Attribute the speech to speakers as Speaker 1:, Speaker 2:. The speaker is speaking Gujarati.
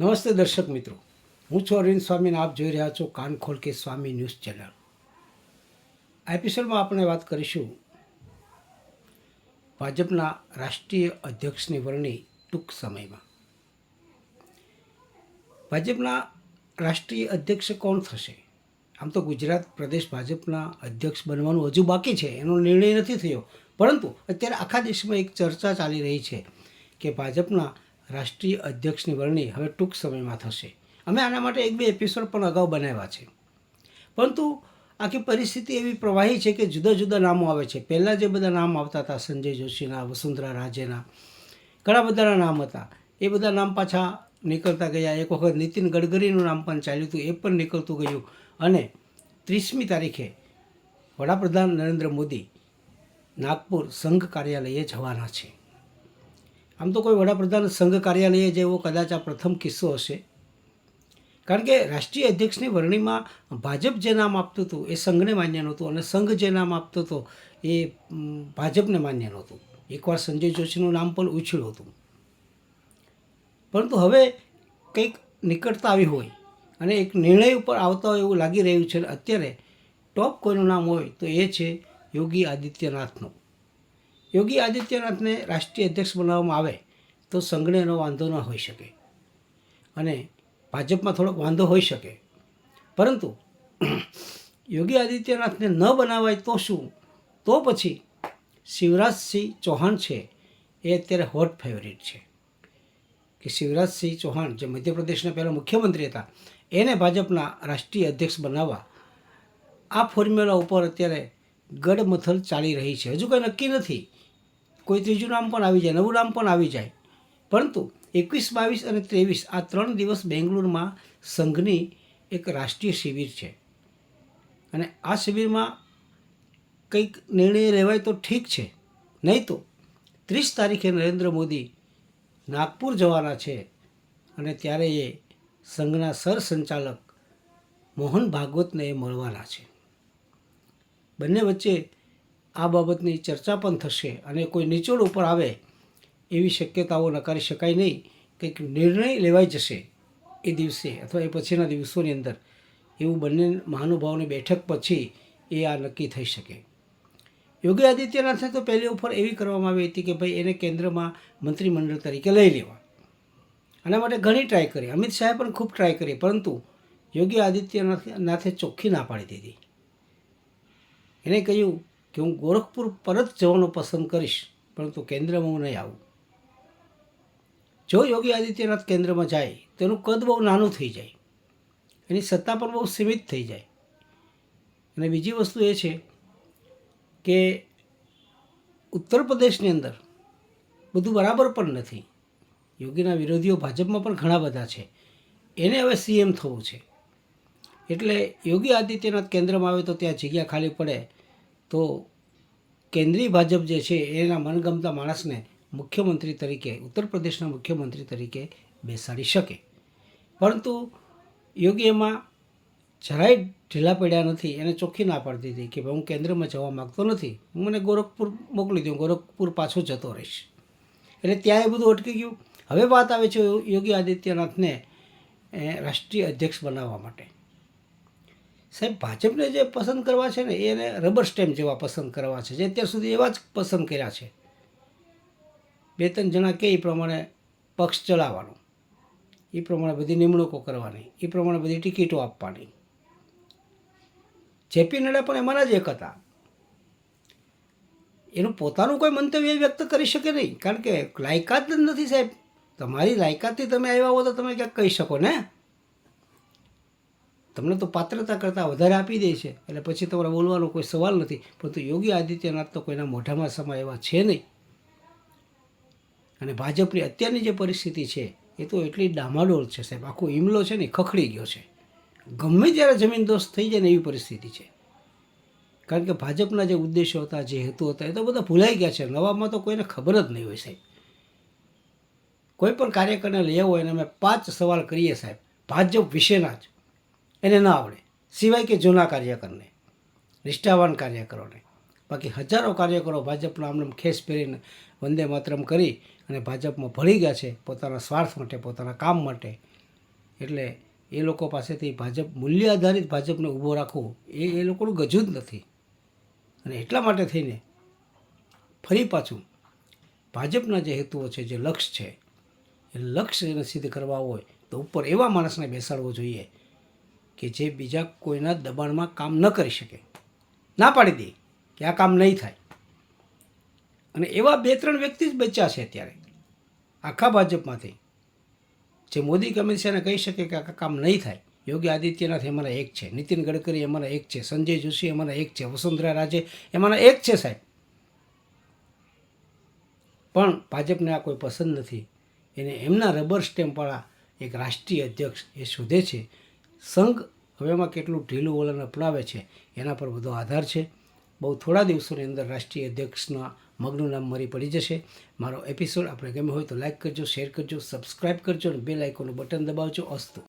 Speaker 1: નમસ્તે દર્શક મિત્રો. હું છું અરવિંદ સ્વામીને આપ જોઈ રહ્યા છો કાન ખોલ કે સ્વામી ન્યૂઝ ચેનલ. આ એપિસોડમાં આપણે વાત કરીશું ભાજપના રાષ્ટ્રીય અધ્યક્ષની વરણી ટૂંક સમયમાં. ભાજપના રાષ્ટ્રીય અધ્યક્ષ કોણ થશે? આમ તો ગુજરાત પ્રદેશ ભાજપના અધ્યક્ષ બનવાનું હજુ બાકી છે, એનો નિર્ણય નથી થયો. પરંતુ અત્યારે આખા દેશમાં એક ચર્ચા ચાલી રહી છે કે ભાજપના રાષ્ટ્રીય અધ્યક્ષની વરણી હવે ટૂંક સમયમાં થશે. અમે આના માટે એક બે એપિસોડ પણ અગાઉ બનાવ્યા છે. પરંતુ આખી પરિસ્થિતિ એવી પ્રવાહી છે કે જુદા જુદા નામો આવે છે. પહેલાં જે બધા નામ આવતા હતા, સંજય જોશીના, વસુંધરા રાજેના, ઘણા બધાના નામ હતા. એ બધા નામ પાછા નીકળતા ગયા. એક વખત નીતિન ગડકરીનું નામ પણ ચાલ્યું હતું, એ પણ નીકળતું ગયું. અને ત્રીસમી તારીખે વડાપ્રધાન નરેન્દ્ર મોદી નાગપુર સંઘ કાર્યાલયે જવાના છે. આમ તો કોઈ વડાપ્રધાન સંઘ કાર્યાલયે જેવો કદાચ આ પ્રથમ કિસ્સો હશે. કારણ કે રાષ્ટ્રીય અધ્યક્ષની વરણીમાં ભાજપ જે નામ આપતું હતું એ સંઘને માન્ય નહોતું અને સંઘ જે નામ આપતો હતો એ ભાજપને માન્ય નહોતું. એકવાર સંજય જોશીનું નામ પણ ઉછળ્યું હતું. પરંતુ હવે કંઈક નિકટતા આવી હોય અને એક નિર્ણય ઉપર આવતા હોય એવું લાગી રહ્યું છે અત્યારે ટોપ કોઈનું નામ હોય તો એ છે યોગી આદિત્યનાથનું. યોગી આદિત્યનાથને રાષ્ટ્રીય અધ્યક્ષ બનાવવામાં આવે તો સંઘને એનો વાંધો ન હોઈ શકે. અને ભાજપમાં થોડોક વાંધો હોઈ શકે. પરંતુ યોગી આદિત્યનાથને ન બનાવાય તો શું? તો પછી શિવરાજસિંહ ચૌહાણ છે, એ અત્યારે હોટ ફેવરિટ છે. કે શિવરાજસિંહ ચૌહાણ, જે મધ્યપ્રદેશના પહેલાં મુખ્યમંત્રી હતા, એને ભાજપના રાષ્ટ્રીય અધ્યક્ષ બનાવવા આ ફોર્મ્યુલા ઉપર અત્યારે ગડમથલ ચાલી રહી છે. હજુ કંઈ નક્કી નથી. કોઈ ત્રીજું નામ પણ આવી જાય, નવું નામ પણ આવી જાય. પરંતુ એકવીસ, બાવીસ અને ત્રેવીસ આ ત્રણ દિવસ બેંગ્લોરમાં સંઘની એક રાષ્ટ્રીય શિબિર છે. અને આ શિબિરમાં કંઈક નિર્ણય લેવાય તો ઠીક છે. નહીં તો ત્રીસ તારીખે નરેન્દ્ર મોદી નાગપુર જવાના છે અને ત્યારે એ સંઘના સરસંચાલક મોહન ભાગવતને એ મળવાના છે. બંને વચ્ચે આ બાબતની ચર્ચા પણ થશે અને કોઈ નિચોડ ઉપર આવે એવી શક્યતાઓ નકારી શકાય નહીં. કંઈક નિર્ણય લેવાઈ જશે એ દિવસે અથવા એ પછીના દિવસોની અંદર. એવું બંને મહાનુભાવોની બેઠક પછી એ આ નક્કી થઈ શકે. યોગી આદિત્યનાથને તો પહેલી ઓફર એવી કરવામાં આવી હતી કે ભાઈ એને કેન્દ્રમાં મંત્રીમંડળ તરીકે લઈ લેવા. આના માટે ઘણી ટ્રાય કરી. અમિત શાહે પણ ખૂબ ટ્રાય કરી, પરંતુ યોગી આદિત્યનાથ નાથે ચોખ્ખી ના પાડી દીધી. એણે કહ્યું કે હું ગોરખપુર પરત જવાનું પસંદ કરીશ, પરંતુ કેન્દ્રમાં હું નહીં આવું. જો યોગી આદિત્યનાથ કેન્દ્રમાં જાય તેનું કદ બહુ નાનું થઈ જાય. એની સત્તા પણ બહુ સીમિત થઈ જાય. અને બીજી વસ્તુ એ છે કે ઉત્તર પ્રદેશની અંદર બધું બરાબર પણ નથી. યોગીના વિરોધીઓ ભાજપમાં પણ ઘણા બધા છે. એને હવે સીએમ થવું છે. એટલે યોગી આદિત્યનાથ કેન્દ્રમાં આવે તો ત્યાં જગ્યા ખાલી પડે. તો કેન્દ્રીય ભાજપ જે છે, એના મનગમતા માણસને મુખ્યમંત્રી તરીકે, ઉત્તર પ્રદેશના મુખ્યમંત્રી તરીકે બેસાડી શકે. પરંતુ યોગી એમાં જરાય ઢીલા પડ્યા નથી, એને ચોખ્ખી ના પાડી દીધી કે ભાઈ હું કેન્દ્રમાં જવા માગતો નથી, હું મને ગોરખપુર મોકલી દઉં, ગોરખપુર પાછો જતો રહીશ. એટલે ત્યાં એ બધું અટકી ગયું. હવે વાત આવે છે યોગી આદિત્યનાથને રાષ્ટ્રીય અધ્યક્ષ બનાવવા માટે. સાહેબ, ભાજપને જે પસંદ કરવા છે ને એને રબર સ્ટેમ્પ જેવા પસંદ કરવા છે, જે અત્યાર સુધી એવા જ પસંદ કર્યા છે. બે ત્રણ જણા કે એ પ્રમાણે પક્ષ ચલાવવાનો. એ પ્રમાણે બધી નિમણૂકો કરવાની. એ પ્રમાણે બધી ટિકિટો આપવાની. જેપી નડ્ડા પણ એમાંના જ એક હતા. એનું પોતાનું કોઈ મંતવ્ય વ્યક્ત કરી શકે નહીં. કારણ કે લાયકાત જ નથી સાહેબ. તમારી લાયકાતથી તમે આવ્યા હો તો તમે ક્યાંક કહી શકો ને? તમને તો પાત્રતા કરતાં વધારે આપી દે છે. એટલે પછી તમારે બોલવાનો કોઈ સવાલ નથી. પરંતુ યોગી આદિત્યનાથ તો કોઈના મોઢામાં સમા એવા છે નહીં. અને ભાજપની અત્યારની જે પરિસ્થિતિ છે, એ તો એટલી ડામાડોળ છે સાહેબ. આખો ઈમલો છે ને ખખડી ગયો છે. ગમે ત્યારે જમીન દોસ્ત થઈ જાય ને એવી પરિસ્થિતિ છે. કારણ કે ભાજપના જે ઉદ્દેશો હતા, જે હેતુ હતા, એ તો બધા ભૂલાઈ ગયા છે. નવામાં તો કોઈને ખબર જ નહીં હોય સાહેબ. કોઈ પણ કાર્યકરને લઈ આવો, એને અમે પાંચ સવાલ કરીએ સાહેબ. ભાજપ વિશેના જ. એને ના આવડે. સિવાય કે જૂના કાર્યકરને, નિષ્ઠાવાન કાર્યકરોને. બાકી હજારો કાર્યકરો ભાજપના આમને ખેસ પહેરીને વંદે માતરમ કરી અને ભાજપમાં ભળી ગયા છે પોતાના સ્વાર્થ માટે, પોતાના કામ માટે. એટલે એ લોકો પાસેથી ભાજપ મૂલ્ય આધારિત ભાજપને ઊભો રાખવું એ એ લોકોનું ગજુ જ નથી. અને એટલા માટે થઈને ફરી પાછું ભાજપના જે હેતુઓ છે, જે લક્ષ્ય છે, એ લક્ષ્યને સિદ્ધ કરવા હોય તો ઉપર એવા માણસને બેસાડવો જોઈએ કે જે બીજા કોઈના દબાણમાં કામ ન કરી શકે. ના પાડી દે કે આ કામ નહીં થાય. અને એવા બે ત્રણ વ્યક્તિ જ બચ્યા છે અત્યારે. આખા ભાજપમાંથી. જે મોદી અમિત શાહને કહી શકે કે આ કામ નહીં થાય. યોગી આદિત્યનાથ એમાંના એક છે. નીતિન ગડકરી એમાંના એક છે. સંજય જોશી એમાંના એક છે. વસુંધરા રાજે એમાંના એક છે સાહેબ. પણ ભાજપને આ કોઈ પસંદ નથી. એને એમના રબર સ્ટેમ્પવાળા એક રાષ્ટ્રીય અધ્યક્ષ એ શોધે છે સંઘ હવે એમાં કેટલું ઢીલું વલણ અપનાવે છે એના પર બધો આધાર છે. બહુ થોડા દિવસોની અંદર રાષ્ટ્રીય અધ્યક્ષના મગનું નામ મરી પડી જશે. મારો એપિસોડ આપણે ગમ્યો હોય તો લાઇક કરજો શેર કરજો સબસ્ક્રાઇબ કરજો અને બે લાઇકોનું બટન દબાવજો. અસ્તુ.